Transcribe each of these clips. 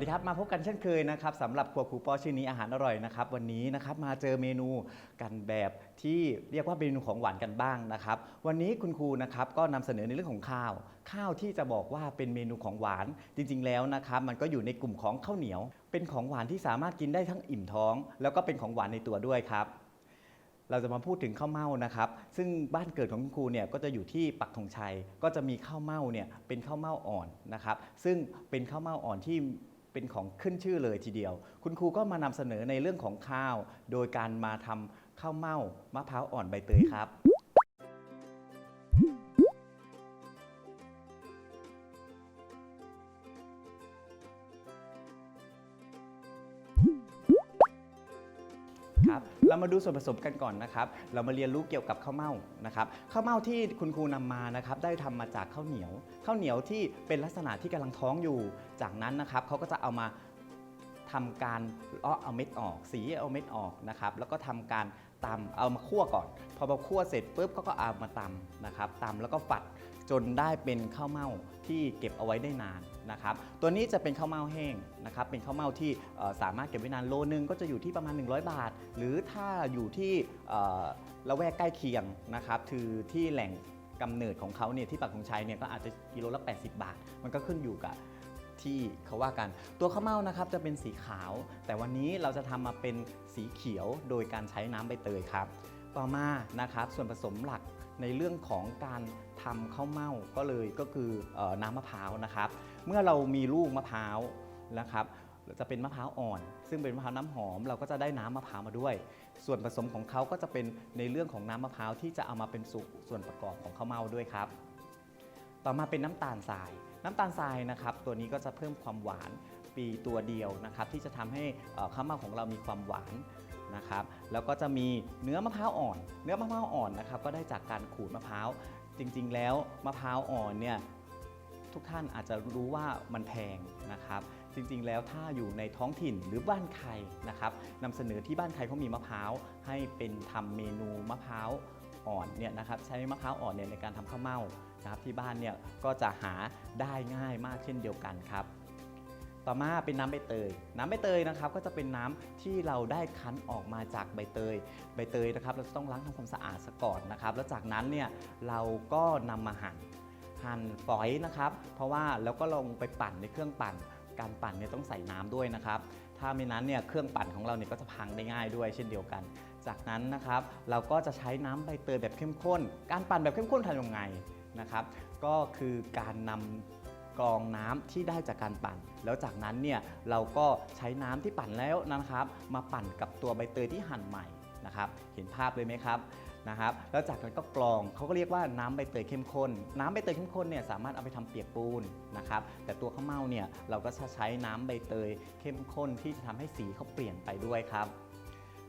สวัสดีครับ มาพบกันเช่นเคยนะครับสำหรับครัวครูปอชื่อนี้อาหารอร่อยนะครับ วันนี้นะครับมาเจอเมนูกันแบบที่เรียกว่าเมนูของหวานกันบ้างนะครับ วันนี้คุณครูนะครับก็นำเสนอในเรื่องของข้าว ข้าวที่จะบอกว่าเป็นเมนูของหวานจริง ๆ แล้วนะครับมันก็อยู่ในกลุ่มของข้าวเหนียว เป็นของหวานที่สามารถกินได้ทั้งอิ่มท้อง แล้วก็เป็นของหวานในตัวด้วยครับเราจะมาพูดถึงข้าวเม่านะครับ ซึ่งบ้านเกิดของคุณครูเนี่ยก็จะอยู่ที่ปักธงชัย ก็จะมีข้าวเม่าเนี่ยเป็นข้าวเม่าอ่อนนะครับ ซึ่งเป็นข้าวเม่าอ่อนที่ เป็นของขึ้นชื่อเลยทีเดียว คุณครูก็มานำเสนอในเรื่องของข้าว โดยการมาทำข้าวเม่ามะพร้าวอ่อนใบเตยครับ เรามาดูส่วนผสมกันก่อนนะครับ เรามาเรียนรู้เกี่ยวกับข้าวเม่านะครับ ข้าวเม่าที่คุณครูนำมานะครับ ได้ทำมาจากข้าวเหนียว ข้าวเหนียวที่เป็นลักษณะที่กำลังท้องอยู่ จากนั้นนะครับเขาก็จะเอามาทำการเลาะเอาเม็ดออก สีเอาเม็ดออกนะครับ แล้วก็ทำการตำเอามาคั่วก่อน พอมาคั่วเสร็จปุ๊บเขาก็เอามาตำนะครับตำแล้วก็ฝัดจนได้เป็นข้าวเม่าที่เก็บเอาไว้ได้นาน นะครับตัวนี้จะเป็นข้าวเม่าแห้งนะครับเป็นข้าวเม่าที่สามารถเก็บไว้นานโลนึงก็จะอยู่ที่ประมาณ 100 บาท หรือถ้าอยู่ที่ละแวกใกล้เคียงนะครับคือที่แหล่งกำเนิดของเขาเนี่ยที่ปักธงชัยเนี่ยก็อาจจะกิโลละ 80 บาท มันก็ขึ้นอยู่กับที่เขาว่ากัน ตัวข้าวเม่านะครับจะเป็นสีขาว แต่วันนี้เราจะทำมาเป็นสีเขียวโดยการใช้น้ำใบเตยครับ ต่อมานะครับส่วนผสมหลักในเรื่องของการทำข้าวเม่าก็เลยก็คือออน้ำมะพร้าวนะครับ เมื่อเรามีลูกมะพร้าวนะครับจะเป็นมะพร้าวอ่อน ซึ่งเป็นมะพร้าวน้ำหอม เราก็จะได้น้ำมะพร้าวมาด้วย ส่วนผสมของเขาก็จะเป็นในเรื่องของน้ำมะพร้าวที่จะเอามาเป็นสุส่วนประกอบของข้าวเม่าด้วยครับ ต่อมาเป็นน้ำตาลทราย น้ำตาลทรายนะครับ ตัวนี้ก็จะเพิ่มความหวานปีตัวเดียวนะครับ ที่จะทำให้ข้าวเม่าของเรามีความหวานนะครับ แล้วก็จะมีเนื้อมะพร้าวอ่อน เนื้อมะพร้าวอ่อนนะครับ ก็ได้จากการขูดมะพร้าวจริงๆ แล้วมะพร้าวอ่อนเนี่ย ทุกท่านอาจจะรู้ว่ามันแพงนะครับจริงๆ แล้วถ้าอยู่ในท้องถิ่นหรือบ้านใครนะครับนำเสนอที่บ้านใครเขามีมะพร้าว ให้เป็นทำเมนูมะพร้าวอ่อนเนี่ยนะครับใช้มะพร้าวอ่อนเนี่ยในการทำข้าวเม่านะครับที่บ้านเนี่ยก็จะหาได้ง่ายมากเช่นเดียวกันครับต่อมาเป็นน้ำใบเตย น้ำใบเตยนะครับก็จะเป็นน้ำที่เราได้คั้นออกมาจากใบเตย ใบเตยนะครับเราจะต้องล้างทำความสะอาดซะก่อนนะครับ แล้วจากนั้นเนี่ยเราก็นำมาหั่น หั่นฝอยนะครับ เพราะว่าแล้วก็ลงไปปั่นในเครื่องปั่น การปั่นเนี่ยต้องใส่น้ำด้วยนะครับ ถ้าไม่นั้นเนี่ยเครื่องปั่นของเราเนี่ยก็จะพังได้ง่ายด้วยเช่นเดียวกัน จากนั้นนะครับเราก็จะใช้น้ำใบเตยแบบเข้มข้น การปั่นแบบเข้มข้นทำยังไงนะครับ ก็คือการนำกรองน้ำที่ได้จากการปั่น แล้วจากนั้นเนี่ยเราก็ใช้น้ำที่ปั่นแล้วนะครับ มาปั่นกับตัวใบเตยที่หั่นใหม่นะครับ เห็นภาพเลยไหมครับ นะครับแล้วจากนั้นก็กรองเขาก็เรียกว่าน้ำใบเตยเข้มข้น น้ำใบเตยเข้มข้นเนี่ยสามารถเอาไปทำเปียกปูนนะครับแต่ตัวข้าวเม่าเนี่ยเราก็จะใช้น้ำใบเตยเข้มข้นที่จะทำให้สีเขาเปลี่ยนไปด้วยครับ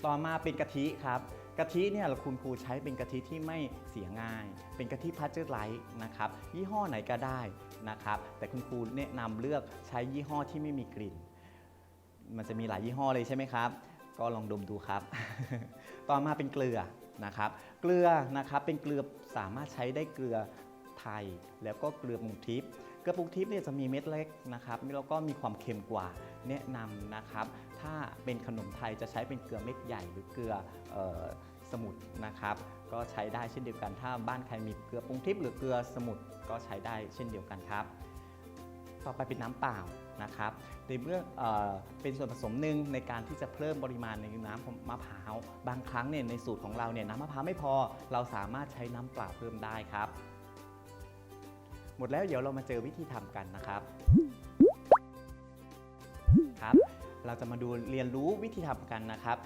ต่อมาเป็นกะทิครับกะทิเนี่ยเราคุณครูใช้เป็นกะทิที่ไม่เสียง่าย เป็นกะทิพัชเจอร์ไลท์นะครับยี่ห้อไหนก็ได้นะครับแต่คุณครูแนะนำเลือกใช้ยี่ห้อที่ไม่มีกลิ่น มันจะมีหลายยี่ห้อเลยใช่ไหมครับ ก็ลองดมดูครับ ต่อมาเป็นเกลือ นะครับ เกลือนะครับเป็นเกลือสามารถใช้ได้เกลือไทย แล้วก็เกลือปรุงทิพย์เกลือปรุงทิพย์เนี่ยจะมีเม็ดเล็กนะครับแล้วก็มีความเค็มกว่าแนะนำนะครับ ถ้าเป็นขนมไทยจะใช้เป็นเกลือเม็ดใหญ่หรือเกลือออสมุนนะครับ ก็ใช้ได้เช่นเดียวกัน ถ้าบ้านใครมีเกลือปรุงทิพย์หรือเกลือสมุนก็ใช้ได้เช่นเดียวกันครับ ต่อไปเป็นน้ำเปล่า นะครับในเมื่อเออเป็นส่วนผสมหนึ่งในการที่จะเพิ่มปริมาณในน้ำมะพร้าว บางครั้งเนี่ยในสูตรของเราเนี่ยน้ำมะพร้าวไม่พอ เราสามารถใช้น้ำเปล่าเพิ่มได้ครับ หมดแล้วเดี๋ยวเรามาเจอวิธีทำกันนะครับครับ เราจะมาดูเรียนรู้วิธีทำกันนะครับ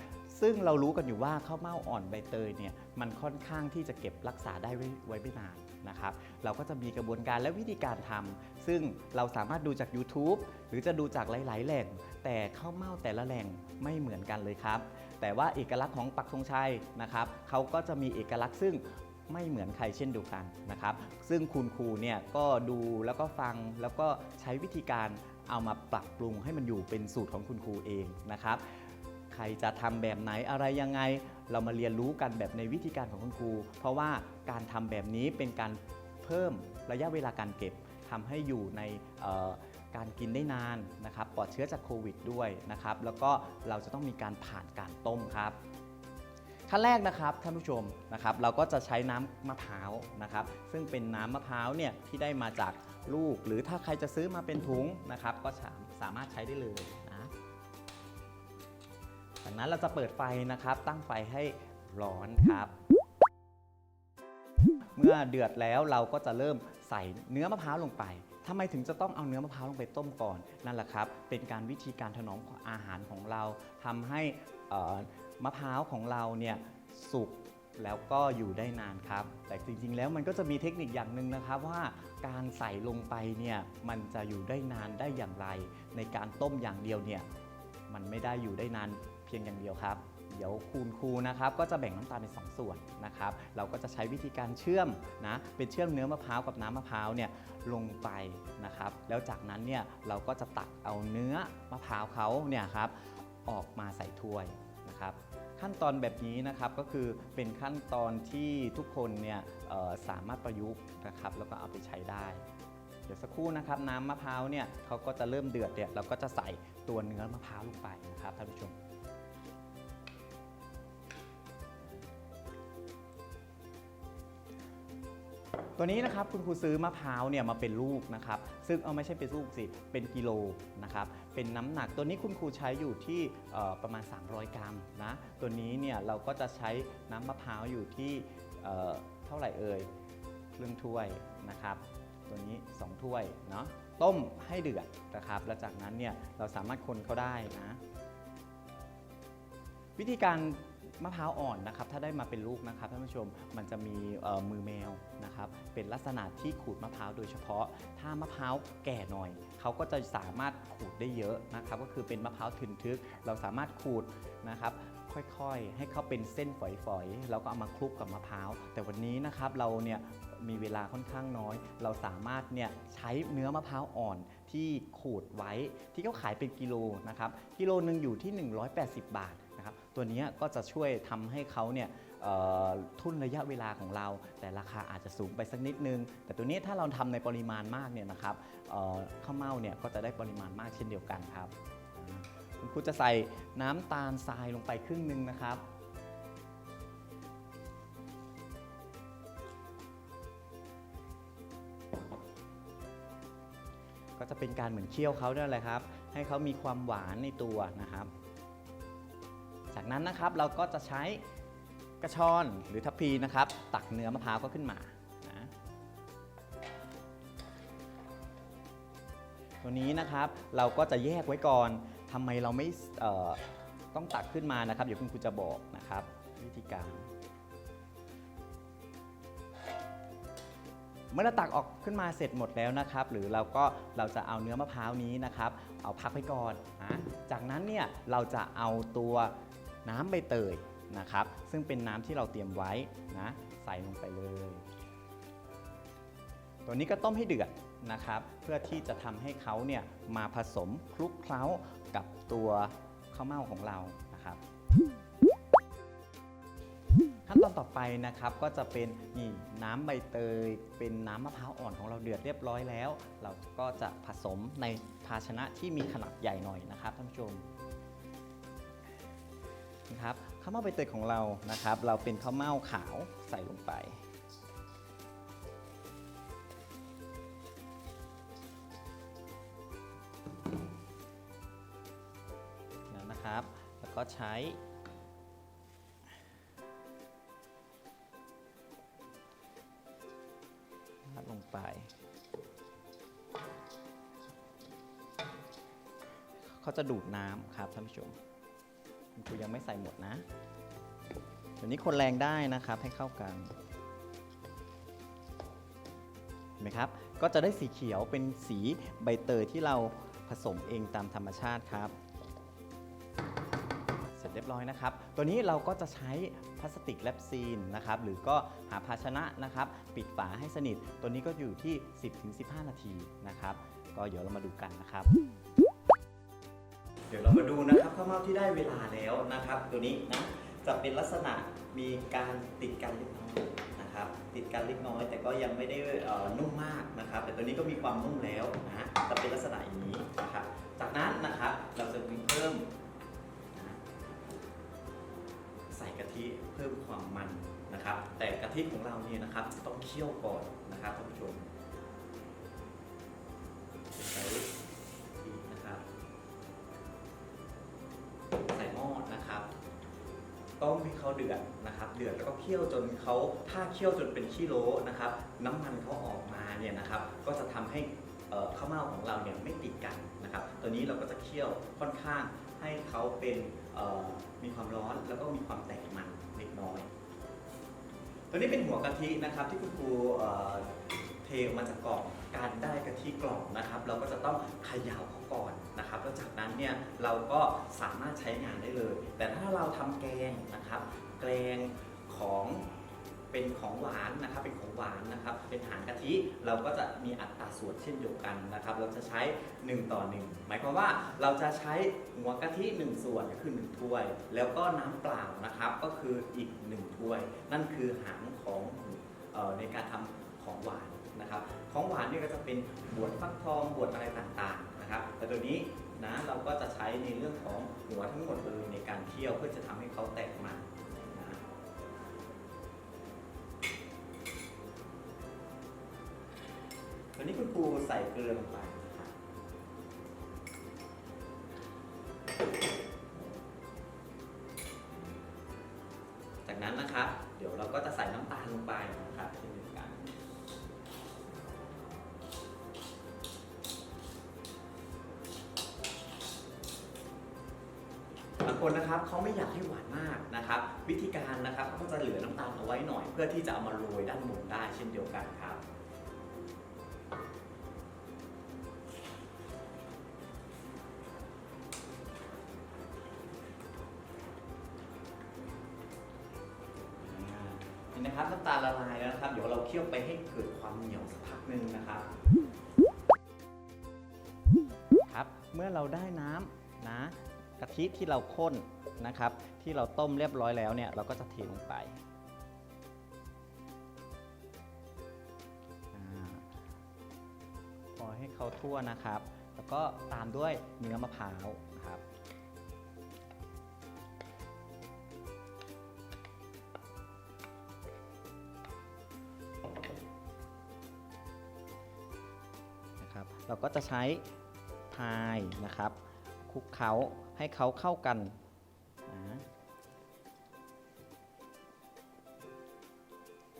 ซึ่งเรารู้กันอยู่ว่าข้าวเม่าอ่อนใบเตยเนี่ยมันค่อนข้างที่จะเก็บรักษาได้ไว้ไว้ไม่นาน นะครับเราก็จะมีกระบวนการและวิธีการทำซึ่งเราสามารถดูจาก YouTube หรือจะดูจากหลาย ๆ แหล่ง แต่ข้าวเม่าแต่ละแหล่งไม่เหมือนกันเลยครับ แต่ว่าเอกลักษณ์ของปักธงชัยนะครับเขาก็จะมีเอกลักษณ์ซึ่งไม่เหมือนใครเช่นเดียวกันนะครับ ซึ่งคุณครูเนี่ยก็ดูแล้วก็ฟังแล้วก็ใช้วิธีการเอามาปรับปรุงให้มันอยู่เป็นสูตรของคุณครูเองนะครับ ใครจะทำแบบไหนอะไรยังไง เรามาเรียนรู้กันแบบในวิธีการของคุณครู เพราะว่าการทำแบบนี้เป็นการเพิ่มระยะเวลาการเก็บทำให้อยู่ในการกินได้นานนะครับปลอดเชื้อจากโควิดด้วยนะครับแล้วก็เราจะต้องมีการผ่านการต้มครับขั้นแรกนะครับท่านผู้ชมนะครับ เราก็จะใช้น้ำมะพร้าวนะครับ ซึ่งเป็นน้ำมะพร้าวเนี่ยที่ได้มาจากลูก หรือถ้าใครจะซื้อมาเป็นถุงนะครับ ก็สามารถใช้ได้เลย จากนั้นเราจะเปิดไฟนะครับ ตั้งไฟให้ร้อนครับ เมื่อเดือดแล้วเราก็จะเริ่มใส่เนื้อมะพร้าวลงไปทำไมถึงจะต้องเอาเนื้อมะพร้าวลงไปต้มก่อน นั่นแหละครับ เป็นการวิธีการถนอมอาหารของเราทำให้มะพร้าวของเราเนี่ยสุกแล้วก็อยู่ได้นานครับ แต่จริงๆ แล้วมันก็จะมีเทคนิคอย่างหนึ่งนะครับว่าการใส่ลงไปเนี่ยมันจะอยู่ได้นานได้อย่างไร ในการต้มอย่างเดียวเนี่ยมันไม่ได้อยู่ได้นาน เพียงอย่างเดียวครับ เดี๋ยวคูณครูนะครับก็จะแบ่งน้ำตาลเป็นสองส่วนนะครับ เราก็จะใช้วิธีการเชื่อมนะเป็นเชื่อมเนื้อมะพร้าวกับน้ำมะพร้าวเนี่ยลงไปนะครับ แล้วจากนั้นเนี่ยเราก็จะตักเอาเนื้อมะพร้าวเขาเนี่ยครับออกมาใส่ถ้วยนะครับขั้นตอนแบบนี้นะครับก็คือเป็นขั้นตอนที่ทุกคนเนี่ยสามารถประยุกต์นะครับแล้วก็เอาไปใช้ได้ เดี๋ยวสักครู่นะครับน้ำมะพร้าวเนี่ยเขาก็จะเริ่มเดือดเนี่ยเราก็จะใส่ตัวเนื้อมะพร้าวลงไปนะครับท่านผู้ชม ตัวนี้นะครับคุณครูซื้อมะพร้าวเนี่ยมาเป็นลูกนะครับ ซึ่งเอาไม่ใช่เป็นลูกสิ เป็นกิโลนะครับ เป็นน้ำหนักตัวนี้คุณครูใช้อยู่ที่ประมาณ 300 กรัมนะ ตัวนี้เนี่ยเราก็จะใช้น้ำมะพร้าวอยู่ที่เอ่อเท่าไหร่เอ่ยครึ่งถ้วยนะครับ ตัวนี้ 2 ถ้วยเนาะ ต้มให้เดือดนะครับ แล้วจากนั้นเนี่ยเราสามารถคนเขาได้นะ วิธีการ มะพร้าวอ่อนนะครับถ้าได้มาเป็นลูกนะครับท่านผู้ชมมันจะมีมือแมวนะครับเป็นลักษณะที่ขูดมะพร้าวโดยเฉพาะ ถ้ามะพร้าวแก่หน่อยเขาก็จะสามารถขูดได้เยอะนะครับก็คือเป็นมะพร้าวทึนทึก เราสามารถขูดนะครับค่อยๆ ให้เขาเป็นเส้นฝอยๆ แล้วก็เอามาคลุกกับมะพร้าว แต่วันนี้นะครับเราเนี่ยมีเวลาค่อนข้างน้อย เราสามารถเนี่ยใช้เนื้อมะพร้าวอ่อนที่ขูดไว้ที่เขาขายเป็นกิโลนะครับ กิโลหนึ่งอยู่ที่ 180 บาทนะครับ ตัวนี้ก็จะช่วยทำให้เขาเนี่ยเอ่อทุนระยะเวลาของเรา แต่ราคาอาจจะสูงไปสักนิดนึง แต่ตัวนี้ถ้าเราทำในปริมาณมากเนี่ยนะครับเข้าวเม่าเนี่ยก็จะได้ปริมาณมากเช่นเดียวกันครับคุณครูจะใส่น้ำตาลทรายลงไปครึ่งนึงนะครับก็จะเป็นการเหมือนเคี่ยวเขาเนี่ยแหละครับ ให้เขามีความหวานในตัวนะครับ จากนั้นนะครับเราก็จะใช้กระชอนหรือทัพพีนะครับ ตักเนื้อมะพร้าวก็ขึ้นมานะตัวนี้นะครับเราก็จะแยกไว้ก่อนทำไมเราไม่ต้องตักขึ้นมานะครับ เดี๋ยวคุณครูจะบอกนะครับ วิธีการ เมื่อเราตักออกขึ้นมาเสร็จหมดแล้วนะครับ หรือเราก็เราจะเอาเนื้อมะพร้าวนี้นะครับ เอาพักไว้ก่อนนะจากนั้นเนี่ยเราจะเอาตัว น้ำใบเตยนะครับ ซึ่งเป็นน้ำที่เราเตรียมไว้นะใส่ลงไปเลย ตัวนี้ก็ต้มให้เดือดนะครับ เพื่อที่จะทำให้เขาเนี่ยมาผสมคลุกเคล้ากับตัวข้าวเม่าของเรานะครับขั้นตอนต่อไปนะครับก็จะเป็นนี่น้ำใบเตย เป็นน้ำมะพร้าวอ่อนของเราเดือดเรียบร้อยแล้ว เราก็จะผสมในภาชนะที่มีขนาดใหญ่หน่อยนะครับท่านผู้ชม ครับข้าวเม่าใบเตยของเรานะครับ เราเป็นข้าวเม่าขาวใส่ลงไป แล้วนะครับ แล้วก็ใช้ราดลงไป เขาจะดูดน้ำครับท่านผู้ชม ครูยังไม่ใส่หมดนะเดี๋ยวนี้คนแรงได้นะครับให้เข้ากันเห็นไหมครับ ก็จะได้สีเขียวเป็นสีใบเตยที่เราผสมเองตามธรรมชาติครับ เสร็จเรียบร้อยนะครับ ตัวนี้เราก็จะใช้พลาสติกแลปซีนนะครับ หรือก็หาภาชนะนะครับ ปิดฝาให้สนิท ตัวนี้ก็อยู่ที่ 10-15 นาทีนะครับ ก็เดี๋ยวเรามาดูกันนะครับ เดี๋ยวเรามาดูนะครับข้าวเม่าที่ได้เวลาแล้วนะครับ ตัวนี้นะจะเป็นลักษณะมีการติดกันเล็กน้อยนะครับ ติดกันเล็กน้อย แต่ก็ยังไม่ได้นุ่มมากนะครับ แต่ตัวนี้ก็มีความนุ่มแล้วนะจะเป็นลักษณะอย่างนี้นะครับ จากนั้นนะครับเราจะมีเพิ่มใส่กะทิเพิ่มความมันนะครับ แต่กะทิของเราเนี่ยนะครับจะต้องเคี่ยวก่อนนะครับท่านผู้ชมใส่ เขาเดือดนะครับ เดือดแล้วก็เคี่ยวจนเขาถ้าเคี่ยวจนเป็นขี้โลนะครับ น้ำมันเขาออกมาเนี่ยนะครับ ก็จะทำให้เข้าวเม่าของเราเนี่ยไม่ติดกันนะครับ ตัวนี้เราก็จะเคี่ยวค่อนข้างให้เขาเป็นมีความร้อนแล้วก็มีความแตกมันเล็กน้อย ตัวนี้เป็นหัวกะทินะครับที่คุณครูเอ่อเทออกมาจากกล่อง การได้กะทิกล่องนะครับ เราก็จะต้องเขย่าเขาก่อนนะครับ แล้วจากนั้นเนี่ยเราก็สามารถใช้งานได้เลย แต่ถ้าเราทำแกงนะครับ แกงของเป็นของหวานนะครับ เป็นของหวานนะครับ เป็นหางกะทิ เราก็จะมีอัตราส่วนเช่นเดียวกันนะครับ เราจะใช้ 1 ต่อ 1 หมายความว่าเราจะใช้หัวกะทิ 1 ส่วนก็คือ 1 ถ้วย แล้วก็น้ำเปล่านะครับ ก็คืออีก 1 ถ้วย นั่นคือหางของออในการทำของหวาน นะครับของหวานนี่ก็จะเป็นบวชฟักทองบวชอะไรต่างๆนะครับแต่ตัวนี้นะเราก็จะใช้ในเรื่องของหัวทั้งหมดเลยในการเคี่ยวเพื่อจะทำให้เขาแตกมันนะตัวนี้คุณครูใส่เกลือลงไป คนนะครับเขาไม่อยากให้หวานมากนะครับ วิธีการนะครับเขาก็จะเหลือน้ำตาลเอาไว้หน่อย เพื่อที่จะเอามาโรยด้านบนได้เช่นเดียวกันครับนี่นะครับน้ำตาลละลายแล้วนะครับ เดี๋ยวเราเคี่ยวไปให้เกิดความเหนียวสักพักหนึ่งนะครับครับ เมื่อเราได้น้ำนะ กะทิที่เราข้นนะครับ ที่เราต้มเรียบร้อยแล้วเนี่ยเราก็จะเทลงไปพอให้เขาทั่วนะครับ แล้วก็ตามด้วยเนื้อมะพร้าวนะครับนะครับ เราก็จะใช้พายนะครับคลุกเคล้า ให้เขาเข้ากันนะ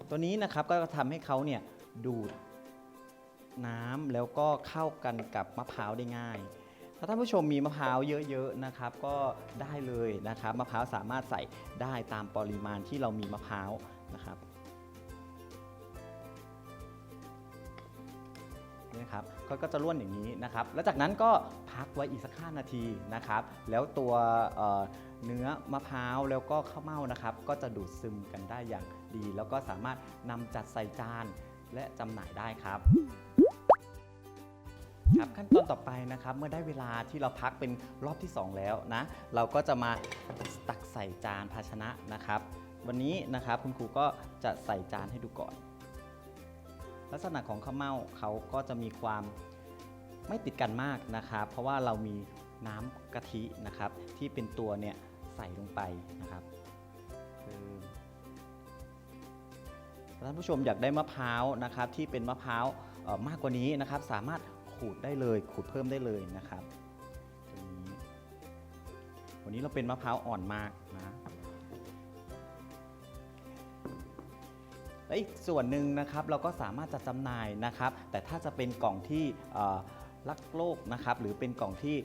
ตัวนี้นะครับก็ทำให้เขาเนี่ยดูดน้ำแล้วก็เข้ากันกับมะพร้าวได้ง่าย ถ้าท่านผู้ชมมีมะพร้าวเยอะๆนะครับ ก็ได้เลยนะครับมะพร้าวสามารถใส่ได้ตามปริมาณที่เรามีมะพร้าวนะครับ นะครับก็ก็จะร่วนอย่างนี้นะครับแล้วจากนั้นก็พักไว้อีกสัก5นาทีนะครับแล้วตัวเเนื้อมะพร้าวแล้วก็ข้าวเม่านะครับก็จะดูดซึมกันได้อย่างดี แล้วก็สามารถนำจัดใส่จานและจำหน่ายได้ครับครับขั้นตอนต่อไปนะครับเมื่อได้เวลาที่เราพักเป็นรอบที่ 2 แล้วนะเราก็จะมาตักใส่จานภาชนะนะครับ วันนี้นะครับคุณครูก็จะใส่จานให้ดูก่อน ลักษณะของข้าวเม่าเขาก็จะมีความไม่ติดกันมากนะครับ เพราะว่าเรามีน้ำกะทินะครับ ที่เป็นตัวเนี่ยใส่ลงไปนะครับถ้าท่านผู้ชมอยากได้มะพร้าวนะครับ ที่เป็นมะพร้าวมากกว่านี้นะครับ สามารถขูดได้เลย ขูดเพิ่มได้เลยนะครับวันนี้เราเป็นมะพร้าวอ่อนมากนะ และอีกส่วนหนึ่งนะครับเราก็สามารถจะจำหน่ายนะครับ แต่ถ้าจะเป็นกล่องที่เอ่อรักโลกนะครับหรือเป็นกล่องที่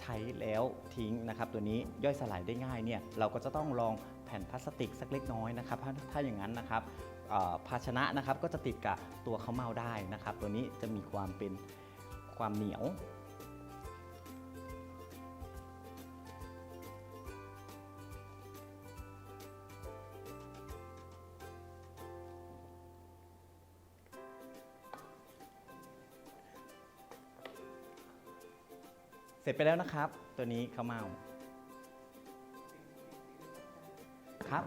ใช้แล้วทิ้งนะครับ ตัวนี้ย่อยสลายได้ง่ายเนี่ยเราก็จะต้องลองแผ่นพลาสติกสักเล็กน้อยนะครับถ้าถ้าอย่างนั้นนะครับเอ่อภาชนะนะครับก็จะติดกับตัวข้าวเม่าได้นะครับ ตัวนี้จะมีความเป็นความเหนียว ร็จไปแล้วนะครับ ตัวนี้ข้าวเม่าครับ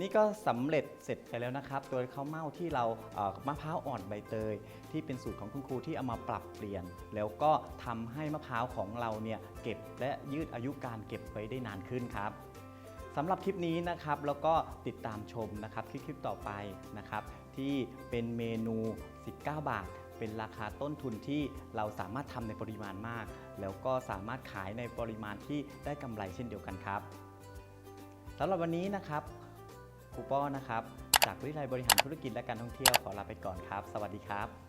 นี่ก็สำเร็จเสร็จไปแล้วนะครับโดยข้าวเม่าที่เราเอ่อมะพร้าวอ่อนใบเตย ที่เป็นสูตรของคุณครูที่เอามาปรับเปลี่ยน แล้วก็ทำให้มะพร้าวของเราเนี่ยเก็บและยืดอายุการเก็บไว้ได้นานขึ้นครับสำหรับคลิปนี้นะครับแล้วก็ติดตามชมนะครับคลิปต่อไปนะครับที่เป็นเมนู 19 บาท เป็นราคาต้นทุนที่เราสามารถทำในปริมาณมาก แล้วก็สามารถขายในปริมาณที่ได้กำไรเช่นเดียวกันครับสำหรับวันนี้นะครับครูป้อนะครับ จากวิทยาลัยบริหารธุรกิจและการท่องเที่ยวขอลาไปก่อนครับ สวัสดีครับ